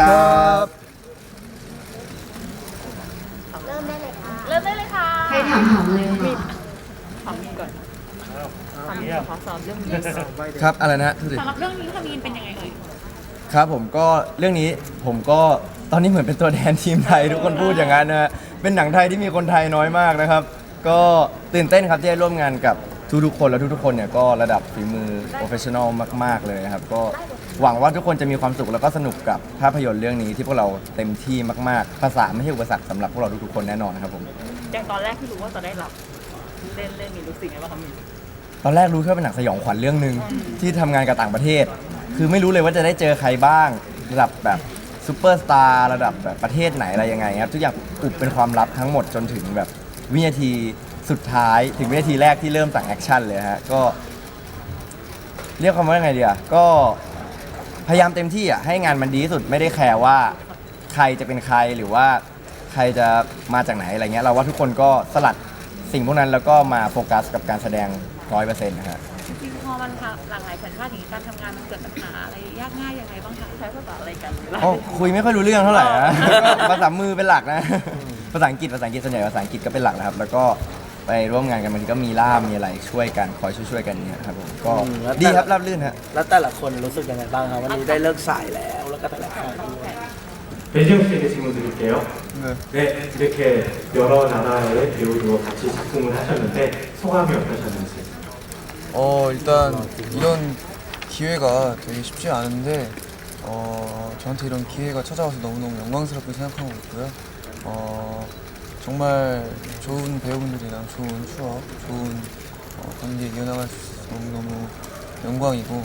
สวัสดีครับเริ่มได้เลยค่ะ เริ่มได้เลยค่ะใครถามถามเลยค่ะถามมีนก่อนถามมีนขอสอบเรื่องนี้ครับอะไรนะทุกทีสำหรับเรื่องนี้ค่ะมีนเป็นยังไงเอ่ยครับผมก็เรื่องนี้ผมก็ตอนนี้เหมือนเป็นตัวแทนทีมไทยทุกคนพูดอย่างนั้นนะฮะเป็นหนังไทยที่มีคนไทยน้อยมากนะครับ ก็ตื่นเต้นครับที่ได้ร่วมงานกับ ทุกๆคนและทุกๆคนเนี่ยก็ระดับฝีมือโปรเฟชชั่นอลมาก ๆ เลยนะครับ ก็หวังว่าทุกคนจะมีความสุขแล้วก็สนุกกับภาพยนตร์เรื่องนี้ที่พวกเราเต็มที่มากๆ ภาษาไม่ใช่อุปสรรคสำหรับพวกเราทุกๆคนแน่นอนนะครับผม อย่างตอนแรกที่รู้ว่าจะได้รับเล่นเล่นมีรู้สึกไงบ้างคะมีนตอนแรกรู้แค่ว่าเป็นหนังสยองขวัญเรื่องหนึ่งที่ทำงานกับต่างประเทศ คือไม่รู้เลยว่าจะได้เจอใครบ้าง ระดับแบบซูเปอร์สตาร์ระดับแบบประเทศไหนอะไรยังไงครับทุกอย่างอุบเป็นความลับทั้งหมดจนถึงแบบวินาที สุดท้ายถึงวินาทีแรกที่เริ่มสั่งแอคชั่นเลยฮะก็ เรียกคำว่ายังไงดีอะก็พยายามเต็มที่อะให้งานมันดีที่สุดไม่ได้แคร์ว่าใครจะเป็นใครหรือว่าใครจะมาจากไหนอะไรเงี้ยเราว่าทุกคนก็สลัดสิ่งพวกนั้นแล้วก็มาโฟกัสกับการแสดงร้อยเปอร์เซ็นต์นะฮะจริงๆพอมันหลากหลายสัญชาติอย่างนี้การทำงานมันเกิดปัญหาอะไรยากง่ายยังไงบ้างคะใช้ภาษาอะไรกันอ๋อคุยไม่ค่อยรู้เรื่องเท่าไหร่นะภาษามือเป็นหลักนะภาษาอังกฤษภาษาอังกฤษส่วนใหญ่ภาษาอังกฤษก็เป็นหลักนะครับ แล้วก็ ไปร่วมงานกันมันก็มีล่ามมีอะไรช่วยกันคอยช่วยๆกันเนี่ยครับผมก็ อืมแล้วแต่ ดีครับราบรื่นฮะ แล้วแต่ละคนรู้สึกยังไงบ้างครับวันนี้ได้เลิกสายแล้วแล้วก็แต่ละคนด้วย 배지영 씨에게 질문 드릴게요. 네. 이렇게 여러 나라의 배우들과 같이 작품을 하셨는데 소감이 어떠셨는지. 어 일단 이런 기회가 되게 쉽지 않은데 어 저한테 이런 기회가 찾아와서 너무너무 영광스럽게 생각하고 있고요. 어 정말 좋은 배우분들이랑 좋은 추억, 좋은 어, 관계 이어나갈 수 있어서 너무너무 영광이고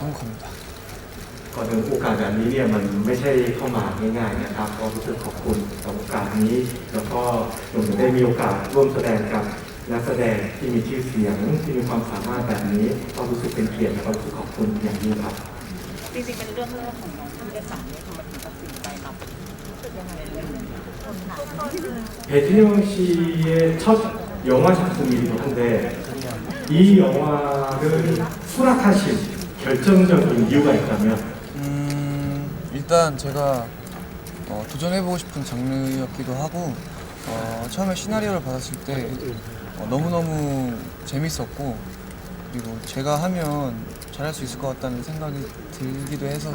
행복합니다. ก่อนถึงโอกาสแบบนี้เนี่ยมันไม่ใช่เข้ามาง่ายๆนะครับก็รู้สึกขอบคุณกับโอกาสนี้ แล้วก็รวมถึงได้มีโอกาสร่วมแสดงกับนักแสดงที่มีชื่อเสียงที่มีความสามารถแบบนี้ก็รู้สึกเป็นเกียรติและก็รู้สึกขอบคุณอย่างยิ่งครับ จริงๆเป็นเรื่องแรกของน้องที่ได้สั่งเนี่ยทำไมถึงตัดสินใจรับรู้สึกยังไงเรื่องนี้ 배진영 씨의 첫 영화 작품이기도 한데 이 영화를 수락하신 결정적인 이유가 있다면 음, 일단 제가 어, 도전해보고 싶은 장르였기도 하고 어, 처음에 시나리오를 받았을 때 어, 너무너무 재밌었고 그리고 제가 하면 잘할 수 있을 것 같다는 생각이 들기도 해서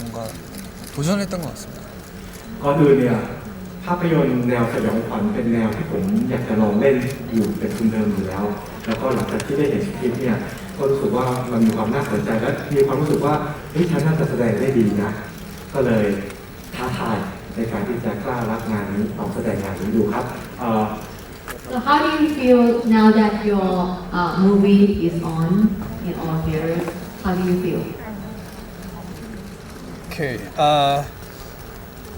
뭔가 도전했던 것 같습니다. 과도 은혜야 ภาพยนตร์แนวสยองขวัญเป็นแนวที่ผมอยากจะลองเล่นอยู่เป็นทุนเดิมอยู่แล้ว แล้วก็หลังจากที่ได้เห็นสคริปต์เนี่ยก็รู้สึกว่ามันมีความน่าสนใจและมีความรู้สึกว่าเฮ้ยฉันน่าจะแสดงได้ดีนะ ก็เลยท้าทายในการที่จะกล้ารับงานนี้ลองแสดงงานนี้ดูครับเอ่อ So how do you feel now that your uh, movie is on in all theaters? How do you feel? Okay. Uh,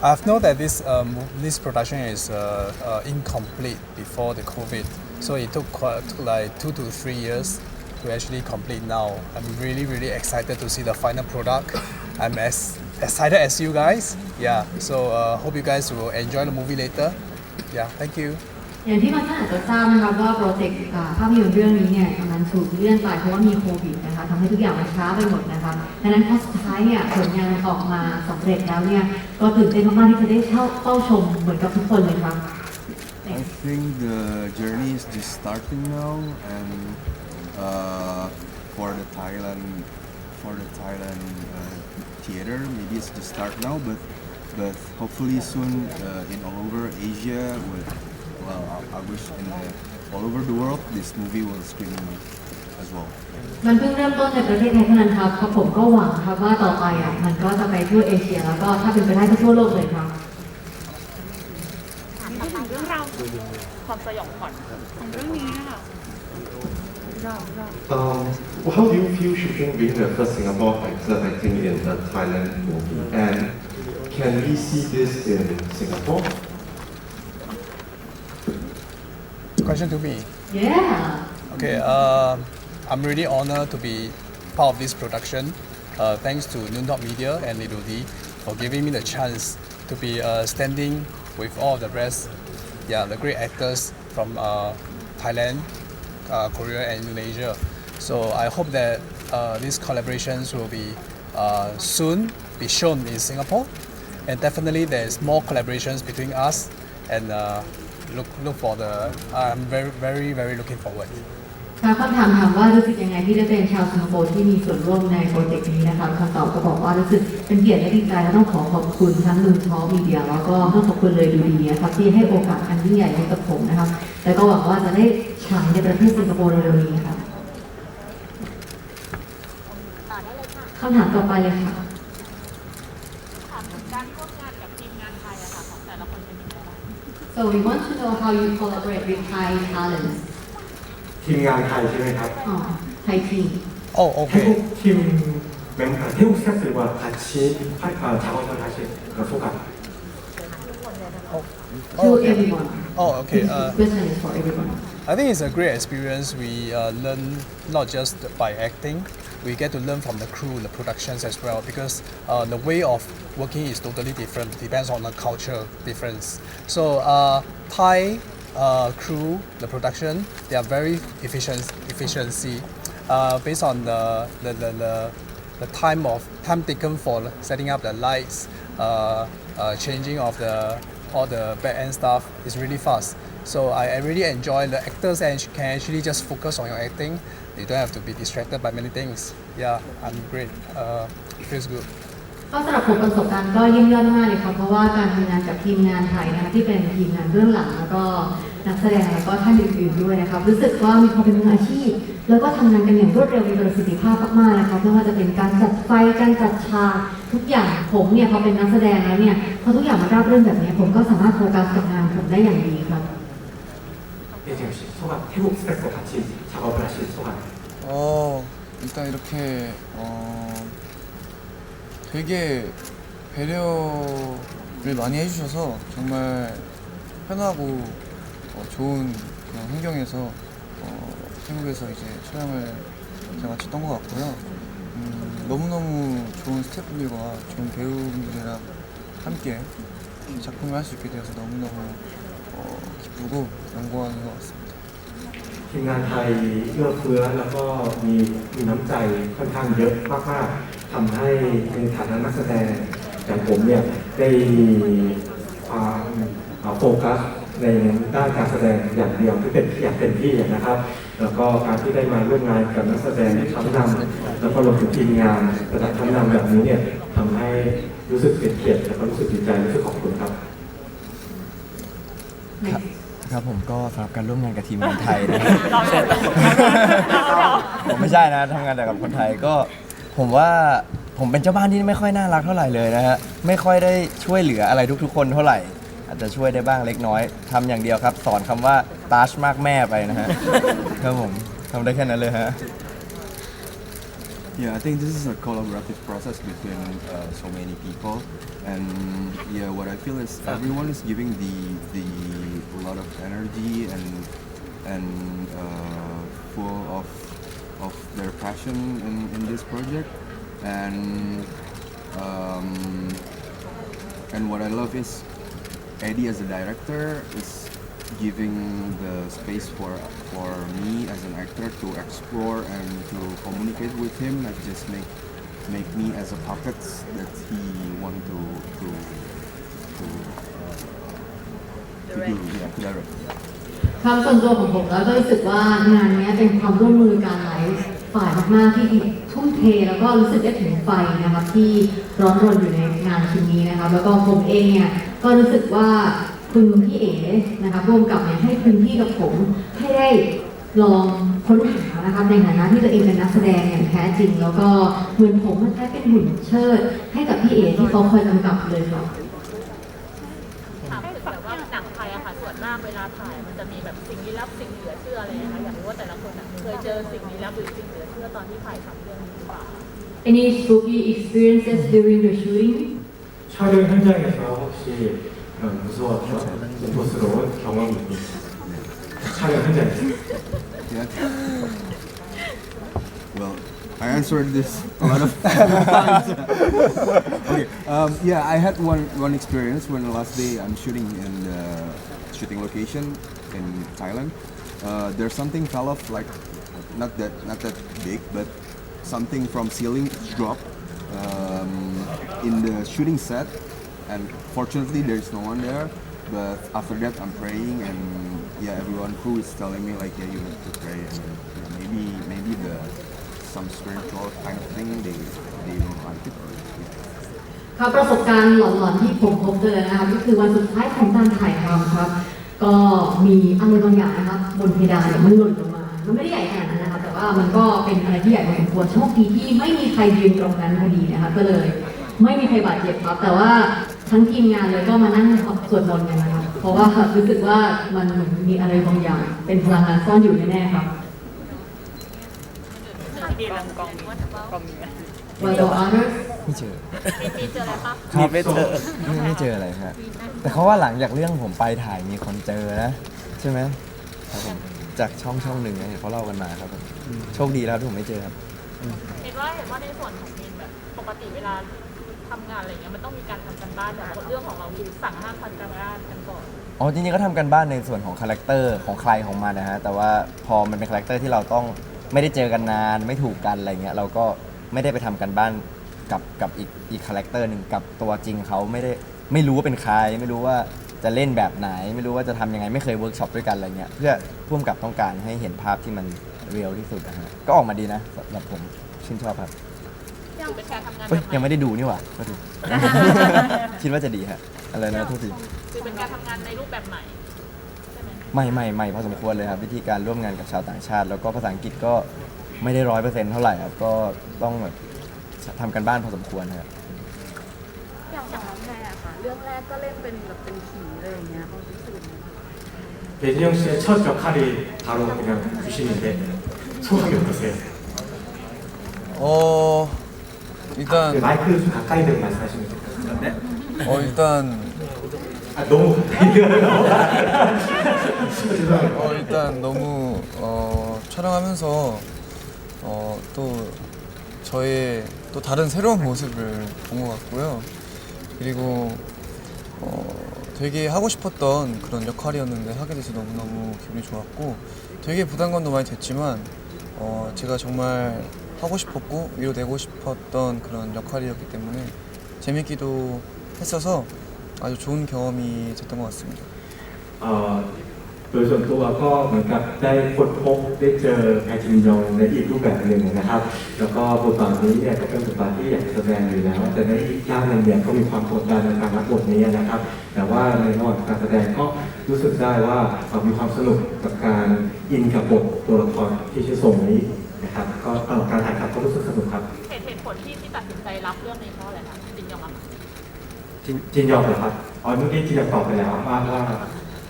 I've known that this um, this production is uh, uh, incomplete before the COVID, so it took quite, like two to three years to actually complete now. I'm really really excited to see the final product. I'm as excited as you guys. Yeah. So uh, hope you guys will enjoy the movie later. Yeah. Thank you. อย่างที่มางท่านอาจจะทราบนะคะว่าโปรเจกต์ภาพยนตร์เรื่องนี้เนี่ยมันถูกเลื่อนไปเพราะว่ามีโควิดนะคะทำให้ทุกอย่างมันช้าไปหมดนะคะดังนั้นพอสุดท้ายเนี่ยผลงานออกมาสำเร็จแล้วเนี่ยก็ตื่นเต้นมากๆที่จะได้เข้าเฝ้าชมเหมือนกับทุกคนเลยค่ะ I think the journey is just starting now, and uh, for the Thailand, for the Thailand uh, theater, maybe it's just start now, but but hopefully soon uh, in all over Asia, with well, I, I wish in the, all over the world, this movie will screen as well. มันเพิ่งเริ่มต้นในประเทศไทยเท่านั้นครับเพราะผมก็หวังครับว่าต่อไปอ่ะมันก็จะไปทั่วเอเชีย แล้วก็ถ้าเป็นไปได้ก็ทั่วโลกเลยครับ มีพูดถึงเรื่องราวความสยองขวัญของเรื่องนี้นะคะ Um, well, how do you feel shooting being the first Singapore actor acting in a Thailand movie? And can we see this in Singapore? Question to me. yeah Okay, uh, I'm really honored to be part of this production. Uh, thanks to Noontop Media and Little for giving me the chance to be uh, standing with all the rest, yeah, the great actors from uh, Thailand, uh, Korea, and Indonesia. So I hope that uh, these collaborations will be uh, soon be shown in Singapore. And definitely there's more collaborations between us and uh, look look for the I'm very very very looking forward. ค่ะคำถามถามว่ารู้สึกยังไงที่ได้เป็นชาวสิงคโปร์ที่มีส่วนร่วมในโปรเจกต์นี้นะคะคำตอบก็บอกว่ารู้สึกเป็นเกียรติและดีใจและต้องขอขอบคุณทั้งลุงท้อมีเดียแล้วก็ต้องขอบคุณเลยดูดีนะครับที่ให้โอกาสอันยิ่งใหญ่ให้กับผมนะครับแล้วก็หวังว่าจะได้ฉายในประเทศสิงคโปร์เร็วๆนี้ค่ะต่อได้เลยค่ะคำถามต่อไปเลยค่ะ so we want to know how you collaborate with Thai talents ทีมงานไทยใช่ไหมครับ อ๋อ Thai team Oh, okay. 태국 팀 멤버, 태국 스태프들과 같이 하- 아, 작업을 하실 그 소감. to everyone Oh, okay. This Uh, question is for everyone I think it's a great experience. We uh, learn not just by acting, we get to learn from the crew, the productions as well, because uh, the way of working is totally different, depends on the culture difference. So, uh, Thai uh, crew, the production, they are very efficient, efficiency, uh, based on the, the, the, the, the time of time taken for setting up the lights, uh, uh, changing of the all the back end stuff is really fast. So I, I really enjoy the actors and can actually just focus on your acting. You don't have to be distracted by many things. Yeah, I'm great. Uh, feels good. ก็สำหรับผมประสบการณ์ก็ยี่ยมยอดมากเลยครับเพราะว่าการทำงานกับทีมงานไทยนะคะที่เป็นทีมงานเบื้องหลังแล้วก็นักแสดงแล้วก็ท่านอื่นๆด้วยนะครับรู้สึกว่ามีความเป็นมืออาชีพ แล้วก็ทำงานกันอย่างรวดเร็วมีประสิทธิภาพมากๆนะครับไม่ว่าจะเป็นการจัดไฟการจัดฉากทุกอย่างผมเนี่ยพอเป็นนักแสดงแล้วเนี่ยพอทุกอย่างมันราบรื่นแบบนี้ผมก็สามารถโฟกัสกับงานผมได้อย่างดีครั 소감. 태국 스태프와 같이 작업을 하실 소감. 어 일단 이렇게 어 되게 배려를 많이 해주셔서 정말 편하고 어, 좋은 그런 환경에서 어, 태국에서 이제 촬영을 제가 마쳤던 것 같고요. 음, 너무너무 좋은 스태프들과 좋은 배우분들이랑 함께 이 작품을 할 수 있게 되어서 너무너무 어, 기쁘고 영광인 것 같습니다. ทีมงานไทยเอื้อเฟื้อแล้วก็มีมีน้ำใจค่อนข้างเยอะมากๆทำให้ในฐานะนักแสดงอย่างผมเนี่ยได้มีความโฟกัสในด้านการแสดงอย่างเดียวที่เป็นอย่างเต็มที่นะครับ แล้วก็การที่ได้มาร่วมงานกับนักแสดงชั้นนำแล้วก็รวมถึงทีมงานระดับชั้นนำแบบนี้เนี่ยทำให้รู้สึกเป็นเกียรติแล้วก็รู้สึกดีใจรู้สึกขอบคุณครับ ครับผมก็สำหรับการร่วมงานกับทีมงานไทยนะ เราเสร็จแล้วเราผมไม่ใช่นะทำงานแต่กับคนไทยก็ผมว่าผมเป็นเจ้าบ้านที่ไม่ค่อยน่ารักเท่าไหร่เลยนะฮะไม่ค่อยได้ช่วยเหลืออะไรทุกๆ คนเท่าไหร่ อาจจะช่วยได้บ้างเล็กน้อยทำอย่างเดียวครับ สอนคำว่าตาชมากแม่ไปนะฮะครับผมทำได้แค่นั้นเลยฮะ Yeah, I think this is a collaborative process between uh, so many people, and yeah, what I feel is everyone is giving the the a lot of energy and and uh, full of of their passion in, in this project, and um, and what I love is Eddie as a director is giving the space for for me as an actor to explore and to communicate with him and just make make me as a puppet that he want to to to, uh, to do yeah to direct. ครับส่วนตัวของผมแล้วก็รู้สึกว่างานนี้เป็นความร่วมมือการหลายฝ่ายมากๆที่ทุ่มเทแล้วก็รู้สึกได้ถึงไฟนะครับที่ร้อนรนอยู่ในงานชิ้นนี้นะครับแล้วก็ผมเองเนี่ยก็รู้สึกว่า คุณพี่เอ๋นะครับร่วมกับเนี่ยให้พื้นที่กับผมให้ได้ลองค้นหานะครับในฐานะที่ตัวเองเป็นนักแสดงอย่างแท้จริง แล้วก็เหมือนผมมันแค่เป็นหุ่นเชิด ให้กับพี่เอ๋ที่เขาคอยกำกับเลยครับ ถามถึงแบบว่าหนังไทยอะค่ะ ส่วนมากเวลาถ่ายมันจะมีแบบสิ่งลี้ลับสิ่งเหลือเชื่ออะไรนะคะอยากรู้ว่าแต่ละคนอะเคยเจอสิ่งลี้ลับหรือสิ่งเหลือเชื่อตอนที่ถ่ายทำเรื่องนี้หรือเปล่า Any spooky experiences during the shooting? 촬영 현장에서 혹시 어, 무서웠던 공포스러운 경험이 있나요? 촬영 현장에서 Yeah. well, I answered this a lot of times. okay. Um, yeah, I had one one experience when the last day I'm shooting in the shooting location in Thailand. Uh, there's something fell off like not that not that big, but something from ceiling dropped, um, in the shooting set, and fortunately there is no one there. But after that, I'm praying, and yeah, everyone crew is telling me like, yeah, you have to pray, and yeah, maybe maybe the some spiritual kind of thing they they don't like it or ครับประสบการณ์หลอนๆที่ผมพบเจอนะครับก็คือวันสุดท้ายของการถ่ายทำครับ ก็มีอะไรบางอย่างนะครับบนเพดานเนี่ยมันหล่นลงมา มันไม่ได้ใหญ่ขนาดนั้นนะครับแต่ว่ามันก็เป็นอะไรที่ใหญ่พอสมควรโชคดีที่ไม่มีใครยืนตรงนั้นพอดีนะครับก็เลย ไม่มีใครบาดเจ็บครับ แต่ว่า ทั้งทีมงานเลยก็มานั่งสวดมนต์กันนะครับเพราะว่ารู้สึกว่ามันเหมือนมีอะไรบางอย่าง เป็นพลังงานซ่อนอยู่แน่ๆครับมีรังกองว่ากองมีไหม Well, the honors ไม่เจอมีมีเจออะไรปะครับไม่เจอไม่ไม่เจออะไรครับแต่เขาว่าหลังจากเรื่องผมไปถ่ายมีคนเจอนะ ใช่ไหมครับผมจากช่องช่องหนึ่งนะเห็นเขาเล่ากันมาครับผมโชคดีแล้วที่ผมไม่เจอครับ เห็นว่าเห็นว่าในส่วนของมินแบบปกติเวลา ทำงานอะไรเงี้ยมันต้องมีการทำกันบ้านแบบเรื่องของเราคือสั่งห้ามทำกันบ้านกันก่อนอ๋อจริงๆก็ทำกันบ้านในส่วนของคาแรคเตอร์ของใครของมันนะฮะแต่ว่าพอมันเป็นคาแรคเตอร์ที่เราต้องไม่ได้เจอกันนานไม่ถูกกันอะไรเงี้ยเราก็ไม่ได้ไปทำกันบ้านกับกับอีกอีกคาแรคเตอร์หนึ่งกับตัวจริงเขาไม่ได้ไม่รู้ว่าเป็นใคร ไม่รู้ว่าจะเล่นแบบไหน ไม่รู้ว่าจะทำยังไงไม่เคยเวิร์กช็อปด้วยกันอะไรเงี้ยเพื่อพ่วงกับต้องการให้เห็นภาพที่มันเรียลที่สุดนะฮะก็ออกมาดีนะสำหรับผมชื่นชอบครับ เฮ้ยยังไม่ได้ดูนี่หว่าคิดว่าจะดีฮะอะไรนะทุกทีคือเป็นการทำงานในรูปแบบใหม่ใช่ไหมใหม่ใหม่ใม่พอสมควรเลยครับวิธีการร่วมงานกับชาวต่างชาติ แล้วก็ภาษาอังกฤษก็ไม่ได้ร้อยเปอร์เซ็นต์เท่าไหร่ครับก็ต้องแบบทำกันบ้านพอสมควรครับ อย่างของน้องแพรค่ะ เรื่องแรกก็เล่นเป็นแบบเป็นผีอะไรอย่างเงี้ยเขารู้สึกยังไง 배진영 씨의 첫 역할이 바로 그냥 귀신인데 소감이 어떠세 요? 어 일단 그 마이크 좀 가까이 대고 말씀하시면 좋겠습니다. 네? 어 일단 아, 너무 가까이 죄송합니다. 어 일단 너무 어 촬영하면서 어 또 저의 또 다른 새로운 모습을 본 것 같고요. 그리고 어 되게 하고 싶었던 그런 역할이었는데 하게 돼서 너무너무 기분이 좋았고 되게 부담감도 많이 됐지만 어 제가 정말 하고 싶었고 위로되고 싶었던 그런 역할이었기 때문에 재밌기도 했어서 아주 좋은 경험이 됐던 것 같습니다. เอ่อโดยส่วนตัวก็เหมือนกับได้ค้นพบได้เจอแพรจิมยองในอีกรูปแบบหนึ่งนะครับ แล้วก็บทบาทนี้เนี่ยก็เป็นบทบาทที่อยากจะแสดงอยู่แล้ว แต่ในอีกด้านหนึ่งเนี่ยก็มีความกดดันในการรับบทนี้นะครับ แต่ว่าในระหว่างการแสดงก็รู้สึกได้ว่าเอ่อมีความสนุกกับการอินกับบทตัวละครที่ชื่อส่งนี้นะครับ ก็เอ่อการ รับเรื่องนี้เพราะอะไรคะจริงยอมรับจินจินยองเหรอครับอ๋อเมื่อกี้จินยองตอบไปแล้วว่าว่า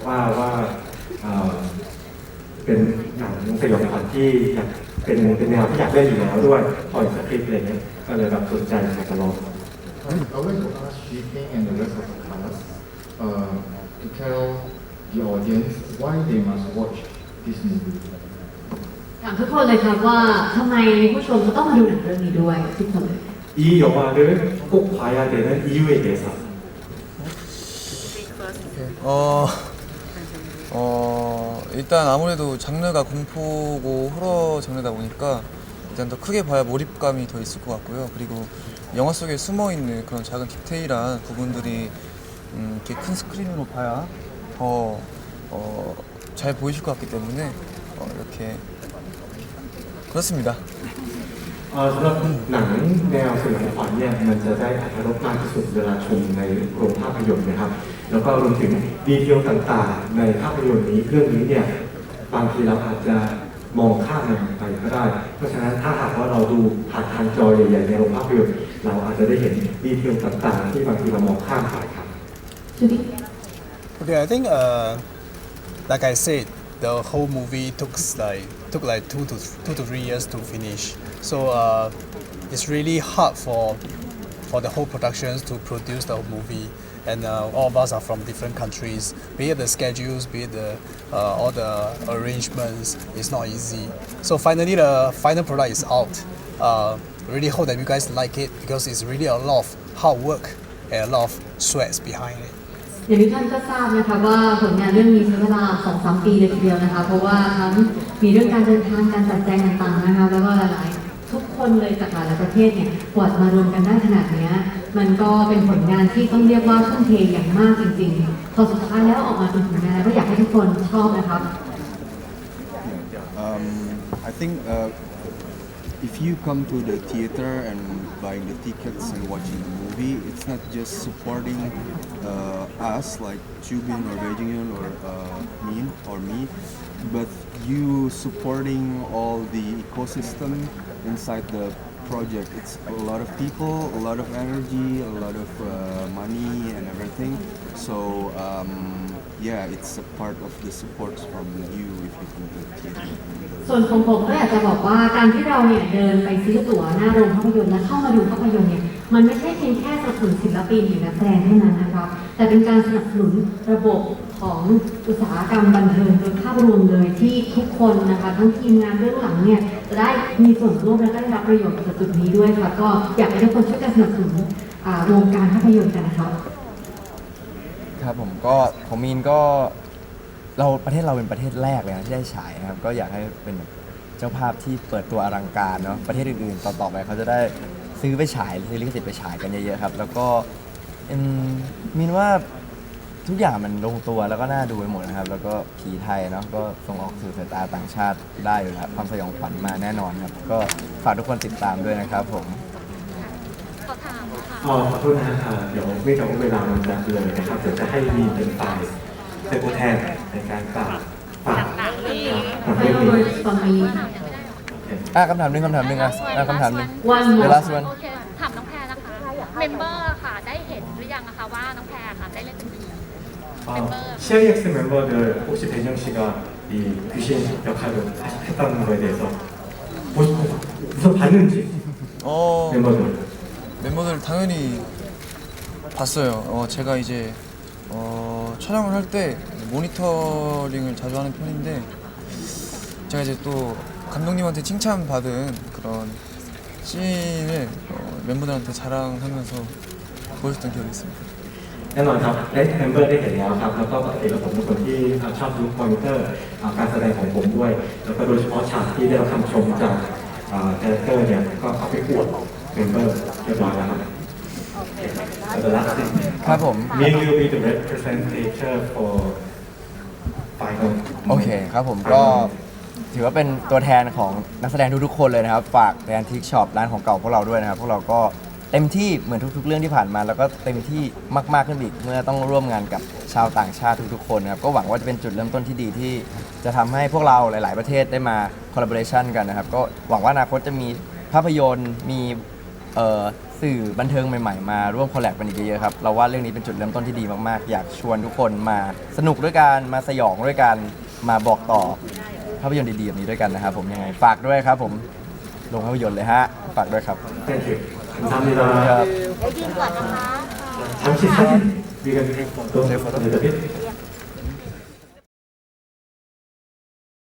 ว่าว่าเอ่อเป็นหนังสยองขวัญที่อยากเป็นเป็นแนวที่อยากเล่นอยู่แล้วด้วยพอเห็นสคริปต์อะไรเงี้ยก็เลยแบบสนใจอยากจะลอง I would like to ask Shipping and the rest of the class uh, to tell the audience why they must watch this movie. ถามทุกคนเลยครับว่าทำไมผู้ชมจะต้องมาดูหนังเรื่องนี้ด้วยทุกคนเลย 이 영화를 꼭 봐야 되는 이유에 대해서 어, 어, 일단 아무래도 장르가 공포고 호러 장르다 보니까 일단 더 크게 봐야 몰입감이 더 있을 것 같고요. 그리고 영화 속에 숨어 있는 그런 작은 디테일한 부분들이 음, 이렇게 큰 스크린으로 봐야 더 어, 잘 보이실 것 같기 때문에 어, 이렇게 그렇습니다. เอ่อสำหรับหนังแนวสยองขวัญเนี่ยมันจะได้อรรถรสมากที่สุดเวลาชมในโรงภาพยนตร์นะครับ แล้วก็รวมถึงดีเทลต่างๆ ในภาพยนตร์นี้เรื่องนี้เนี่ยบางทีเราอาจจะมองข้ามมันไปก็ได้ เพราะฉะนั้นถ้าหากว่าเราดูผ่านทางจอใหญ่ๆในโรงภาพยนตร์เราอาจจะได้เห็นดีเทลต่างๆ ที่บางทีเรามองข้ามไปครับ Okay, I think uh, like I said, the whole movie took like took like two to two to three years to finish. So uh, it's really hard for for the whole productions to produce the movie. And uh, all of us are from different countries. Be it the schedules, be it the uh, all the arrangements, it's not easy. So finally, the final product is out. Uh, really hope that you guys like it because it's really a lot of hard work and a lot of sweats behind it. อย่างที่ท่านก็ทราบนะคะว่าผลงานเรื่องนี้ใช้เวลาสองสามปีเลยทีเดียวนะคะ เพราะว่าทั้งมีเรื่องการเดินทางการจัดแจงต่างๆนะคะแล้วก็หลายๆทุกคนเลยจากหลายประเทศเนี่ยกว่าจะมารวมกันได้ขนาดนี้มันก็เป็นผลงานที่ต้องเรียกว่าทุ่มเทอย่างมากจริงๆพอสุดท้ายแล้วออกมาเป็นผลงานแล้วก็อยากให้ทุกคนชอบนะครับ Um, I think uh, if you come to the theater and buying the tickets and watching the movie, it's not just supporting uh, us like Chubin or Beijing or uh, me or me, but you supporting all the ecosystem inside the project. It's a lot of people, a lot of energy, a lot of uh, money and everything. So um, yeah, it's a part of the support from you if you come to the theater. ส่วนของผมก็อยากจะบอกว่าการที่เราเนี่ยเดินไปซื้อตั๋วหน้าโรงภาพยนตร์และเข้ามาดูภาพยนตร์เนี่ย มันไม่ใช่เพียงแค่สนับสนุนศิลปินหรือนักแสดงเท่านั้นนะครับ แต่เป็นการสนับสนุนระบบของอุตสาหกรรมบันเทิงโดยภาพรวมเลยที่ทุกคนนะคะ ทั้งทีมงานเบื้องหลังเนี่ยจะได้มีส่วนร่วมและได้รับประโยชน์จากจุดนี้ด้วยค่ะ ก็อยากให้ทุกคนช่วยกันสนับสนุนวงการภาพยนตร์กันนะครับครับผมก็ของมีนก็เราประเทศเราเป็นประเทศแรกเลยนะที่ได้ฉายนะครับ ก็อยากให้เป็นเจ้าภาพที่เปิดตัวอลังการเนาะประเทศอื่นๆ ต่อๆไปเขาจะได้ ซื้อไปฉายซื้อลิขสิทธิ์ไปฉายกันเยอะๆครับ แล้วก็เอิ่มมีนว่าทุกอย่างมันลงตัวแล้วก็น่าดูไปหมดนะครับ แล้วก็ผีไทยเนาะก็ส่งออกสู่สายตาต่างชาติได้อยู่แล้วความสยองขวัญมาแน่นอนครับ ก็ฝากทุกคนติดตามด้วยนะครับผม ขอถามค่ะอ๋อขอโทษนะฮะอ่าเดี๋ยวไม่กับว่าเวลามันจะเลยนะครับเดี๋ยวจะให้มีนเป็นฝ่ายเป็นตัวแทนในการฝากฝาก หนังนี้ฝากเรื่อง Final นี้ words from me อ่ะคำถามหนึ่งคำถามหนึ่งอ่ะอ่ะคำถามหนึ่ง One เว more ลาส่วน โอเค ถามน้องแพรนะคะ เมมเบอร์ค่ะ ได้เห็นหรือยังนะคะว่าน้องแพรค่ะ ได้เล่นเป็นผี 아, CIX 멤버들 혹시 배정 씨가 이 귀신 역할을 하시- 했다는 거에 대해서 보시고 우선 봤는지 어 멤버들 멤버들 당연히 봤어요. 어 제가 이제 어 촬영을 할 때 모니터링을 자주 하는 편인데 제가 이제 또 감독님한테 칭찬받은 그런 씬을 어, 멤버들한테 자랑하면서 보여줬던 기억이 있습니다. แน่นอนครับได้เมมเบอร์ได้เห็นแล้วครับแล้วก็ปกติแล้วผมเป็นคนที่ชอบดูคอมพิวเตอร์อ่าการแสดงของผมด้วย แล้วก็โดยเฉพาะฉากที่ได้รับคำชมจากคาแรคเตอร์เนี่ยก็เอาไปอวดเมมเบอร์เรียบร้อยแล้วครับ The last thing ครับผม Min will be the representative for final โอเคครับผมก็ ถือว่าเป็นตัวแทนของนักแสดงทุกๆคนเลยนะครับ ฝากแบรนด์ทิกช็อปร้านของเก่าพวกเราด้วยนะครับ พวกเราก็เต็มที่เหมือนทุก ๆ เรื่องที่ผ่านมา แล้วก็เต็มที่มากๆขึ้นอีกเมื่อต้องร่วมงานกับชาวต่างชาติทุกๆคนนะครับก็หวังว่าจะเป็นจุดเริ่มต้นที่ดีที่ จะทำให้พวกเราหลาย ๆ ประเทศได้มาคอลลาบอร์ชันกันนะครับ ก็หวังว่าอนาคตจะมีภาพยนตร์มีเอ่อสื่อบันเทิงใหม่ ๆ มาร่วมคอลแลบกันอีกเยอะๆครับเราว่าเรื่องนี้เป็นจุดเริ่มต้นที่ดีมากๆ อยากชวนทุกคนมาสนุกด้วยกันมาสยองด้วยกันมาบอกต่อ ภาพยนตร์ดีๆแบบนี้ด้วยกันนะครับผมยังไงฝากด้วยครับผมลงภาพยนตร์เลยฮะ ฝากด้วยครับ Thank you 감사합니다 ครับ ได้ยินก่อนนะคะ 잠시 사진 우리가 또 네, foto. 네, 네.